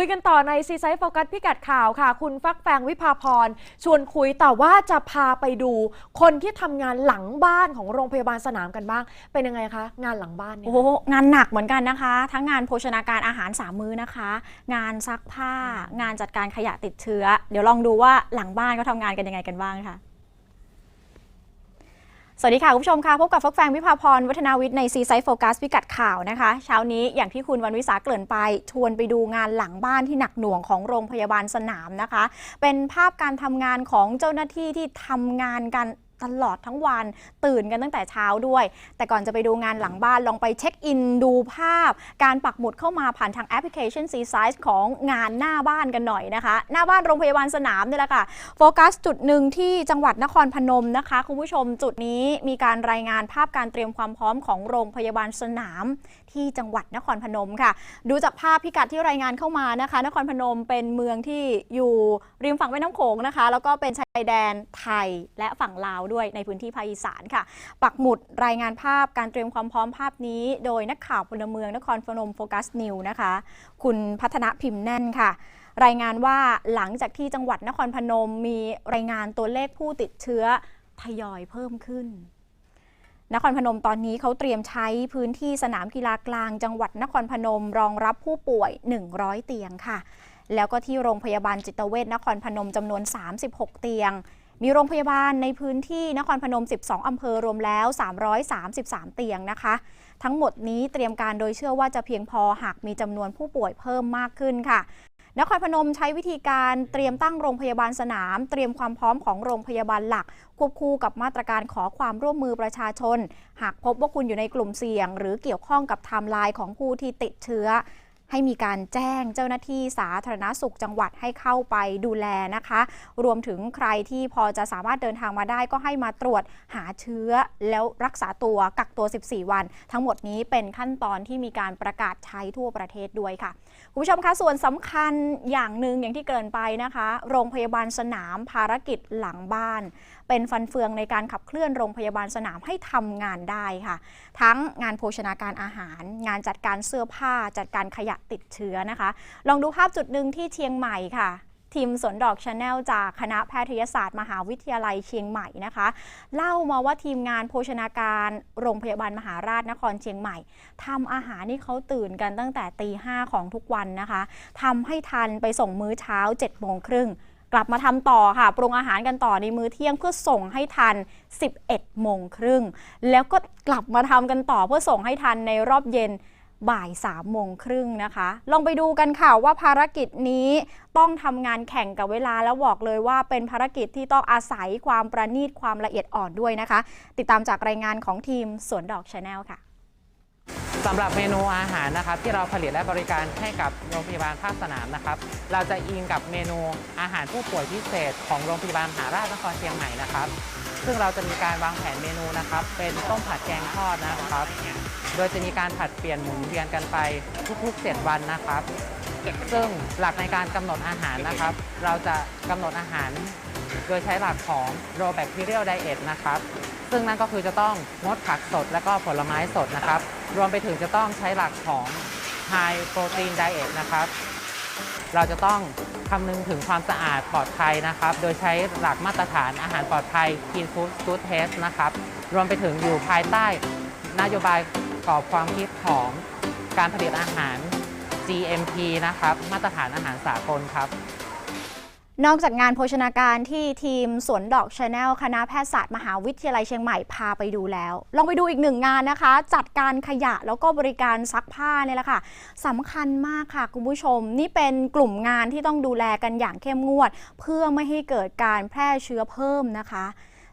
คุยกันต่อในซีไซส์โฟกัสพิกัดข่าวค่ะ คุณฟักแฟงวิภาพร ชวนคุยแต่ว่าจะพาไปดูคนที่ทำงานหลังบ้านของโรงพยาบาลสนามกันบ้าง เป็นยังไงคะ งานหลังบ้านเนี่ย โอ้โหงานหนักเหมือนกันนะคะ ทั้งงานโภชนาการอาหารสามมื้อนะคะ งานซักผ้า งานจัดการขยะติดเชื้อ เดี๋ยวลองดูว่าหลังบ้านเขาทำงานกันยังไงกันบ้างค่ะ สวัสดีค่ะ คุณผู้ชมค่ะ พบกับฟกแฟงวิภาพร วัฒนาวิทย์ในซีไซ e ์โฟกัสพิกัดข่าวนะคะ เช้านี้อย่างที่คุณวันวิสาเกริ่นไป ชวนไปดูงานหลังบ้านที่หนักหน่วงของโรงพยาบาลสนามนะคะ เป็นภาพการทำงานของเจ้าหน้าที่ที่ทำงานกัน ตลอดทั้งวันตื่นกันตั้งแต่เช้าด้วย แต่ก่อนจะไปดูงานหลังบ้านลองไปเช็คอินดูภาพ การปักหมุดเข้ามาผ่านทางแอปพลิเคชัน C Size ของงานหน้าบ้านกันหน่อยนะคะ หน้าบ้านโรงพยาบาลสนามนี่แหละค่ะโฟกัสจุดหนึ่งที่จังหวัดนครพนมนะคะ คุณผู้ชมจุดนี้มีการรายงานภาพการเตรียมความพร้อมของโรงพยาบาลสนาม ที่จังหวัดนครพนมค่ะ ดูจากภาพพิกัดที่รายงานเข้ามานะคะ นครพนมเป็นเมืองที่อยู่ริมฝั่งแม่น้ำโขงนะคะ แล้วก็เป็นชาย แดนไทยและฝั่งลาวด้วยในพื้นที่ภาคอีสานค่ะ ปักหมุดรายงานภาพการเตรียมความพร้อมภาพนี้ โดยนักข่าวพลเมืองนครพนมโฟกัสนิวนะคะ คุณพัฒนพิมพ์แน่นค่ะรายงานว่าหลังจากที่จังหวัดนครพนมมีรายงานตัวเลขผู้ติดเชื้อทยอยเพิ่มขึ้น นครพนมตอนนี้เขาเตรียมใช้พื้นที่สนามกีฬากลาง จังหวัดนครพนมรองรับผู้ป่วย 100 เตียงค่ะ แล้วก็ที่โรงพยาบาลจิตเวชนครพนมจำนวน 36 เตียง มีโรงพยาบาลในพื้นที่นครพนม 12 อำเภอรวมแล้ว 333 เตียงนะคะ ทั้งหมดนี้เตรียมการโดยเชื่อว่าจะเพียงพอหากมีจำนวนผู้ป่วยเพิ่มมากขึ้นค่ะนครพนมใช้วิธีการเตรียมตั้งโรงพยาบาลสนาม เตรียมความพร้อมของโรงพยาบาลหลัก ควบคู่กับมาตรการขอความร่วมมือประชาชน หากพบว่าคุณอยู่ในกลุ่มเสี่ยง หรือเกี่ยวข้องกับไทม์ไลน์ของผู้ที่ติดเชื้อ ให้มีการแจ้งเจ้าหน้าที่สาธารณสุขจังหวัดให้เข้าไปดูแลนะคะ รวมถึงใครที่พอจะสามารถเดินทางมาได้ก็ให้มาตรวจหาเชื้อ แล้วรักษาตัวกักตัว 14 วัน ทั้งหมดนี้เป็นขั้นตอนที่มีการประกาศใช้ทั่วประเทศด้วยค่ะคุณผู้ชมคะส่วนสำคัญอย่างหนึ่งอย่างที่เกินไปนะคะ โรงพยาบาลสนามภารกิจหลังบ้าน เป็นฟันเฟืองในการขับเคลื่อนโรงพยาบาลสนามให้ทำงานได้ค่ะ ทั้งงานโภชนาการอาหาร งานจัดการเสื้อผ้า จัดการขยะติดเชื้อนะคะ ลองดูภาพจุดหนึ่งที่เชียงใหม่ค่ะทีมสวนดอกชาแนลจากคณะแพทยศาสตร์ มหาวิทยาลัยเชียงใหม่นะคะ เล่ามาว่าทีมงานโภชนาการโรงพยาบาลมหาราชนครเชียงใหม่ทำอาหารนี่เขาตื่นกันตั้งแต่ตีห้าของทุกวันนะคะทำให้ทันไปส่งมื้อเช้า7จ็ดโมงครึ่งกลับมาทำต่อค่ะ ปรุงอาหารกันต่อในมื้อเที่ยงเพื่อส่งให้ทัน 11โมงครึ่งแล้วก็กลับมาทำกันต่อเพื่อส่งให้ทันในรอบเย็น บ่าย3โมงครึ่งนะคะ ลองไปดูกันค่ะว่าภารกิจนี้ต้องทำงานแข่งกับเวลาแล้วบอกเลยว่าเป็นภารกิจที่ต้องอาศัยความประณีตความละเอียดอ่อนด้วยนะคะ ติดตามจากรายงานของทีมสวนดอกชาแนลค่ะสำหรับเมนูอาหารนะครับที่เราผลิตและบริการให้กับโรงพยาบาลภาคสนามนะครับ เราจะอิงกับเมนูอาหารผู้ป่วยพิเศษ ของโรงพยาบาลมหาราชนครเชียงใหม่นะครับ ซึ่งเราจะมีการวางแผนเมนูนะครับ เป็นต้มผัดแกงทอดนะครับ โดยจะมีการผัดเปลี่ยนหมุนเวียนกันไปทุกๆ 7 วันนะครับ ซึ่งหลักในการกำหนดอาหารนะครับ เราจะกำหนดอาหาร โดยใช้หลักของ raw bacterial diet นะครับ ซึ่งนั่นก็คือจะต้องงดผักสดและก็ผลไม้สดนะครับ รวมไปถึงจะต้องใช้หลักของ high protein diet นะครับ เราจะต้องคำนึงถึงความสะอาดปลอดภัยนะครับ โดยใช้หลักมาตรฐานอาหารปลอดภัย Clean Food Food Test นะครับ รวมไปถึงอยู่ภายใต้นโยบาย กรอบความคิดของการผลิตอาหาร GMP นะครับ มาตรฐานอาหารสากลครับ นอกจากงานโภชนาการที่ทีมสวนดอกชาแนลคณะแพทยศาสตร์มหาวิทยาลัยเชียงใหม่พาไปดูแล้ว ลองไปดูอีกหนึ่งงานนะคะ จัดการขยะแล้วก็บริการซักผ้าเนี่ยแหละค่ะสำคัญมากค่ะคุณผู้ชม นี่เป็นกลุ่มงานที่ต้องดูแลกันอย่างเข้มงวด เพื่อไม่ให้เกิดการแพร่เชื้อเพิ่มนะคะ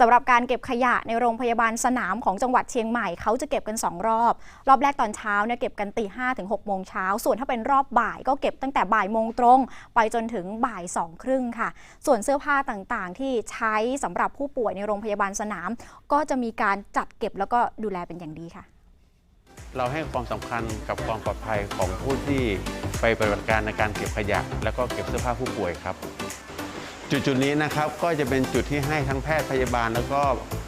สำหรับการเก็บขยะในโรงพยาบาลสนามของจังหวัดเชียงใหม่เขาจะเก็บกัน 2 รอบ รอบแรกตอนเช้าเนี่ยเก็บกันตีห้ถึง6โมงเช้าส่วนถ้าเป็นรอบบ่ายก็เก็บตั้งแต่บ่ายโมงตรง ไปจนถึงบ่ายสองครึ่งค่ะ ส่วนเสื้อผ้าต่างๆ ที่ใช้สำหรับผู้ป่วยในโรงพยาบาลสนาม ก็จะมีการจัดเก็บแล้วก็ดูแลเป็นอย่างดีค่ะเราให้ความสำคัญกับความปลอดภัยของผู้ที่ไปปฏิบัติการในการเก็บขยะ แล้วก็เก็บเสื้อผ้าผู้ป่วยครับ จุดจุดๆนี้นะครับก็จะเป็นจุดที่ให้ทั้งแพทย์พยาบาล แล้วก็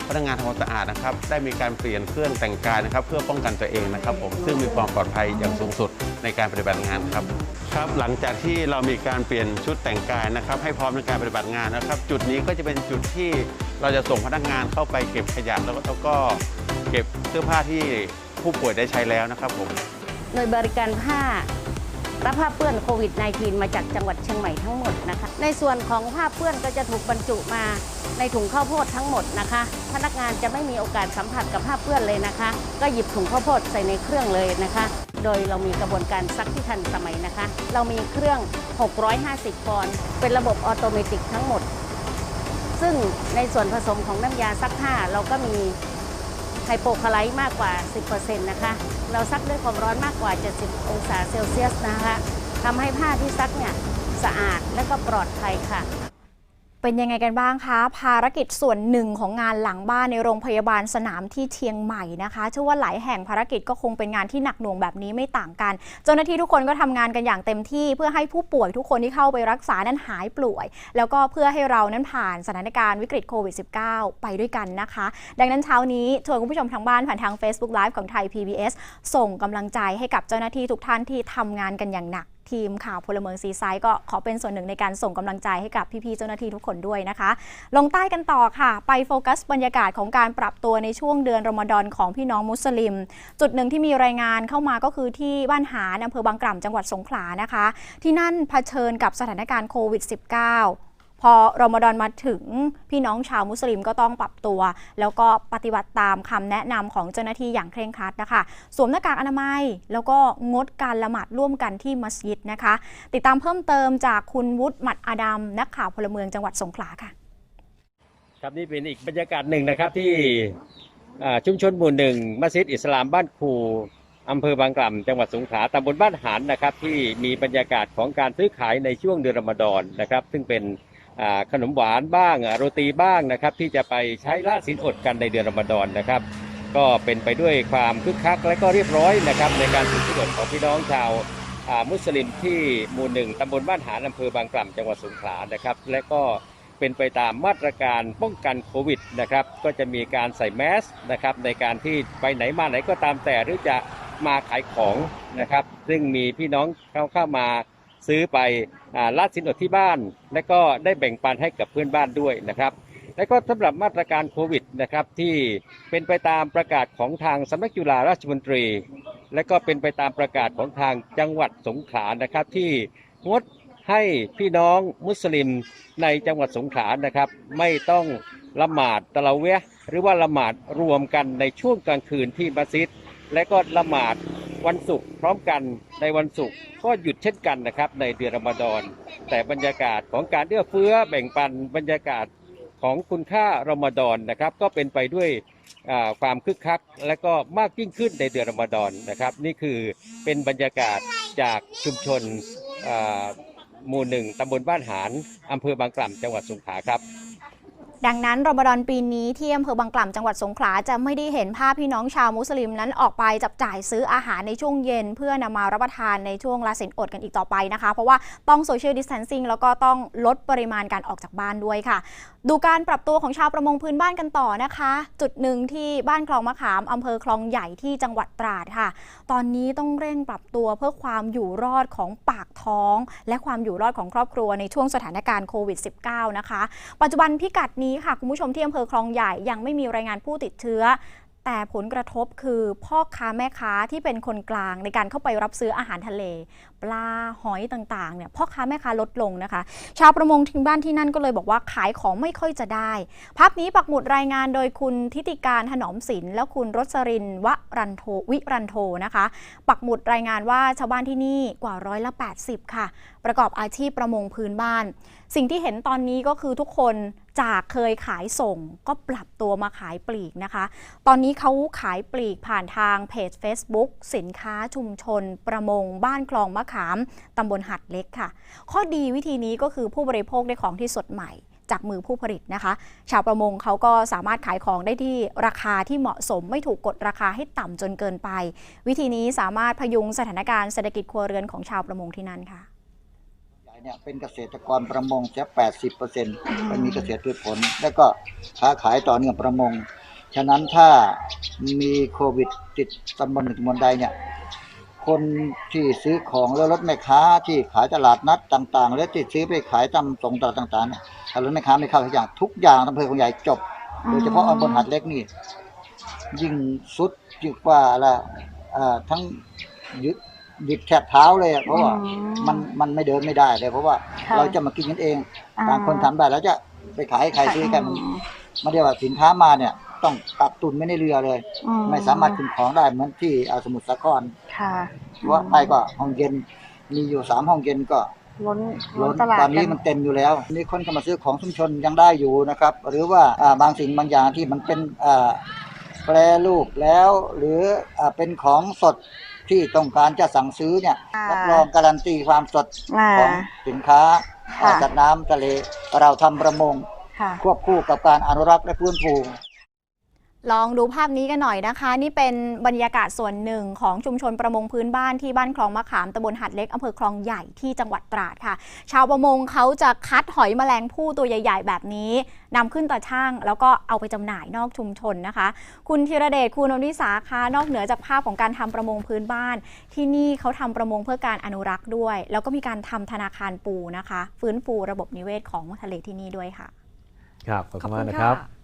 พนักงานทำความสะอาดนะครับ ได้มีการเปลี่ยนเครื่องแต่งกายนะครับ เพื่อป้องกันตัวเองนะครับ ผมซึ่งมีความปลอดภัยอย่างสูงสุดในการปฏิบัติงานครับครับหลังจากที่เรามีการเปลี่ยนชุดแต่งกายนะครับ ให้พร้อมในการปฏิบัติงานนะครับ จุดนี้ก็จะเป็นจุดที่เราจะส่งพนักงานเข้าไปเก็บขยะแล้วก็แล้วก็เก็บเสื้อผ้าที่ผู้ป่วยได้ใช้แล้วนะครับผมหน่วยบริการผ้า รับผ้าเปื้อนโควิด -19 มาจากจังหวัดเชียงใหม่ทั้งหมดนะคะ ในส่วนของผ้าเปื้อนก็จะถูกบรรจุมาในถุงข้าวโพดทั้งหมดนะคะ พนักงานจะไม่มีโอกาสสัมผัสกับผ้าเปื้อนเลยนะคะ ก็หยิบถุงข้าวโพดใส่ในเครื่องเลยนะคะ โดยเรามีกระบวนการซักที่ทันสมัยนะคะ เรามีเครื่อง 650ปอนด์เป็นระบบออโตเมติกทั้งหมด ซึ่งในส่วนผสมของน้ำยาซักผ้าเราก็มี ฮโปคาไลท์มากกว่า 10%นะคะ เราซักด้วยความร้อนมากกว่า 70 องศาเซลเซียสนะคะทำให้ผ้าที่ซักเนี่ยสะอาดและก็ปลอดภัยค่ะ เป็นยังไงกันบ้างคะ ภารกิจส่วนหนึ่งของงานหลังบ้านในโรงพยาบาลสนามที่เชียงใหม่นะคะเชื่อว่าหลายแห่งภารกิจก็คงเป็นงานที่หนักหน่วงแบบนี้ไม่ต่างกัน เจ้าหน้าที่ทุกคนก็ทำงานกันอย่างเต็มที่ เพื่อให้ผู้ป่วยทุกคนที่เข้าไปรักษานั้นหายป่วย แล้วก็เพื่อให้เรานั้นผ่านสถานการณ์วิกฤตโควิด -19 ไปด้วยกันนะคะ ดังนั้นเช้านี้ชวนคุณผู้ชมทางบ้านผ่านทาง Facebook Live ของไทย PBS ส่งกำลังใจให้กับเจ้าหน้าที่ทุกท่านที่ทำงานกันอย่างหนัก ทีมข่าวพลเมืองซีไซด์ก็ขอเป็นส่วนหนึ่งในการส่งกำลังใจให้กับพี่ๆเจ้าหน้าที่ทุกคนด้วยนะคะ ลงใต้กันต่อค่ะ ไปโฟกัสบรรยากาศของการปรับตัวในช่วงเดือนรอมฎอนของพี่น้องมุสลิม จุดหนึ่งที่มีรายงานเข้ามาก็คือที่บ้านหาอำเภอบางกล่ำจังหวัดสงขลานะคะ ที่นั่นเผชิญกับสถานการณ์โควิด -19 พอรอมฎอนมาถึงพี่น้องชาวมุสลิมก็ต้องปรับตัว แล้วก็ปฏิบัติตามคำแนะนำของเจ้าหน้าที่อย่างเคร่งครัดนะคะ สวมหน้ากากอนามัย แล้วก็งดการละหมาดร่วมกันที่มัสยิดนะคะ ติดตามเพิ่มเติมจากคุณวุฒิหมัดอาดัมนักข่าวพลเมืองจังหวัดสงขลาค่ะ ครับนี่เป็นอีกบรรยากาศหนึ่งนะครับที่ชุมชนหมู่หนึ่งมัสยิดอิสลามบ้านคูอำเภอบางกล่ำจังหวัดสงขลาตำบลบ้านหานนะครับ ที่มีบรรยากาศของการซื้อขายในช่วงเดือนรอมฎอนนะครับ ซึ่งเป็น ขนมหวานบ้างโรตีบ้างนะครับ ที่จะไปใช้ละสินอดกันในเดือนรอมฎอนนะครับ ก็เป็นไปด้วยความคึกคักและก็เรียบร้อยนะครับ ในการสินอดของพี่น้องชาวมุสลิมที่หมู่หนึ่งตำบลบ้านหานอำเภอบางกล่ำจังหวัดสงขลานะครับ และก็เป็นไปตามมาตรการป้องกันโควิดนะครับ ก็จะมีการใส่แมสนะครับในการที่ไปไหนมาไหนก็ตามแต่หรือจะมาขายของนะครับ ซึ่งมีพี่น้องเข้าเข้ามา ซื้อไปอลาดสินอดที่บ้าน และก็ได้แบ่งปันให้กับเพื่อนบ้านด้วยนะครับและก็สำหรับมาตรการโควิดนะครับที่เป็นไปตามประกาศของทางสำนักจุฬาราชมนตรี และก็เป็นไปตามประกาศของทางจังหวัดสงขลานะครับที่งดให้พี่น้องมุสลิมในจังหวัดสงขลานะครับ ไม่ต้องละหมาดตะละเวะห์หรือว่าละหมาดรวมกันในช่วงกลางคืนที่มัสยิด และก็ละหมาด วันศุกร์พร้อมกันในวันศุกร์ก็หยุดเช่นกันนะครับในเดือนรอมฎอนแต่บรรยากาศของการเอื้อเฟื้อแบ่งปันบรรยากาศของคุณค่ารอมฎอนนะครับก็เป็นไปด้วยความคึกคัก และก็มากยิ่งขึ้นในเดือนรอมฎอนนะครับนี่คือเป็นบรรยากาศจากชุมชนหมู่หนึ่งตำบลบ้านหานอำเภอบางกล่ำจังหวัดสงขลาครับ ดังนั้นรอมฎอนปีนี้ที่อำเภอบางกล่ำจังหวัดสงขลาจะไม่ได้เห็นภาพพี่น้องชาวมุสลิมนั้นออกไปจับจ่ายซื้ออาหารในช่วงเย็น เพื่อนำมารับประทานในช่วงลาสินอดกันอีกต่อไปนะคะ เพราะว่าต้องโซเชียลดิส a ทนซิ่งแล้วก็ต้องลดปริมาณการออกจากบ้านด้วยค่ะ ดูการปรับตัวของชาวประมงพื้นบ้านกันต่อนะคะ จุดหนึ่งที่บ้านคลองมะขามอำเภอคลองใหญ่ที่จังหวัดตราดค่ะ ตอนนี้ต้องเร่งปรับตัวเพื่อความอยู่รอดของปากท้อง และความอยู่รอดของครอบครัวในช่วงสถานการณ์โควิด -19 นะคะปัจจุบันพิกัดนี้ค่ะคุณผู้ชมที่อำเภอคลองใหญ่ยังไม่มีรายงานผู้ติดเชื้อ แต่ผลกระทบคือพ่อค้าแม่ค้าที่เป็นคนกลางในการเข้าไปรับซื้ออาหารทะเล ปลาหอยต่างๆเนี่ยพ่อค้าแม่ค้าลดลงนะคะ ชาวประมงทิ้งบ้านที่นั่นก็เลยบอกว่าขายของไม่ค่อยจะได้ ภาพนี้ปักหมุดรายงานโดยคุณทิติการถนอมศิลป์และคุณรสรินวรันโทวิรันโทนะคะ ปักหมุดรายงานว่าชาวบ้านที่นี่กว่าร้อยละ80 ค่ะ ประกอบอาชีพประมงพื้นบ้าน สิ่งที่เห็นตอนนี้ก็คือทุกคนจากเคยขายส่งก็ปรับตัวมาขายปลีกนะคะ ตอนนี้เขาขายปลีกผ่านทางเพจ Facebook สินค้าชุมชน ประมงบ้านคลองมะขามตำบลหัดเล็กค่ะ ข้อดีวิธีนี้ก็คือผู้บริโภคได้ของที่สดใหม่จากมือผู้ผลิตนะคะ ชาวประมงเขาก็สามารถขายของได้ที่ราคาที่เหมาะสม ไม่ถูกกดราคาให้ต่ำจนเกินไป วิธีนี้สามารถพยุงสถานการณ์เศรษฐกิจครัวเรือนของชาวประมงที่นั่นค่ะ เนี่ยเป็นเกษตรกรประมงจะ80เปอร์เซ็นต์มันมีเกษตรพืชผล แล้วก็ค้าขายต่อเนื่องประมง ฉะนั้นถ้ามีโควิดติดตำบลหนึ่งตำบลใดเนี่ยโคคนที่ซื้อของแล้วรถแม่ค้าที่ขายตลาดนัดต่าง ๆ และที่ซื้อไปขายตามส่งตลาดต่างๆเนี่ยถ้ารถแม่ค้าไม่เข้าทุกอย่างทุกอย่างอำเภอของใหญ่จบโดยเฉพาะอำเภอหัดเล็กนี่ยิ่งสุดยิ่งกว่าละอ่าทั้งยึด ดิดแทบเท้าเลยอะเพราะว่ามันมันไม่เดินไม่ได้เลยเพราะว่าค่ะเราจะมากินกันเองอ่า ต่างคนทำได้แล้วจะไปขายให้ใครซื้อกันไม่ได้ว่าสินค้ามาเนี่ย ต้องกักตุนไม่ในเรือเลย อืไม่สามารถขึ้นของได้เหมือนที่อ่าสมุทรสาครค่ะเพราะว่าไปก็ห้องเย็น มีอยู่สามห้องเย็นก็ ล้นล้ล้นนตลาดตอนนี้กัมันเต็มอยู่แล้วมีคนเข้ามาซื้อของชุมชนยังได้อยู่นะครับ หรือว่าอ่าบางสิ่งบางอย่างที่มันเป็นอ่าแปรรูปแล้ว หรืออ่าเป็นของสด ที่ต้องการจะสั่งซื้อเนี่ยอ่ารับรองการันตีความสดอ่า ของสินค้าค่ะอ่าสัตว์น้ำทะเลเราทำประมงค่ะ ควบคู่กับการอนุรักษ์และฟื้นฟู ลองดูภาพนี้กันหน่อยนะคะ นี่เป็นบรรยากาศส่วนหนึ่งของชุมชนประมงพื้นบ้านที่บ้านคลองมะขามตำบลหัดเล็กอำเภอคลองใหญ่ที่จังหวัดตราดค่ะ ชาวประมงเขาจะคัดหอยแมลงภู่ตัวใหญ่ ๆ แบบนี้นำขึ้นตาช่าง แล้วก็เอาไปจำหน่ายนอกชุมชนนะคะ คุณธีรเดชคุณอนิสาคะนอกเหนือจากภาพของการทำประมงพื้นบ้าน ที่นี่เขาทำประมงเพื่อการอนุรักษ์ด้วย แล้วก็มีการทำธนาคารปูนะคะ ฟื้นฟูระบบนิเวศของทะเลที่นี่ด้วยค่ะ ครับขอบขอคุบณคุมากณนะครับค่ะ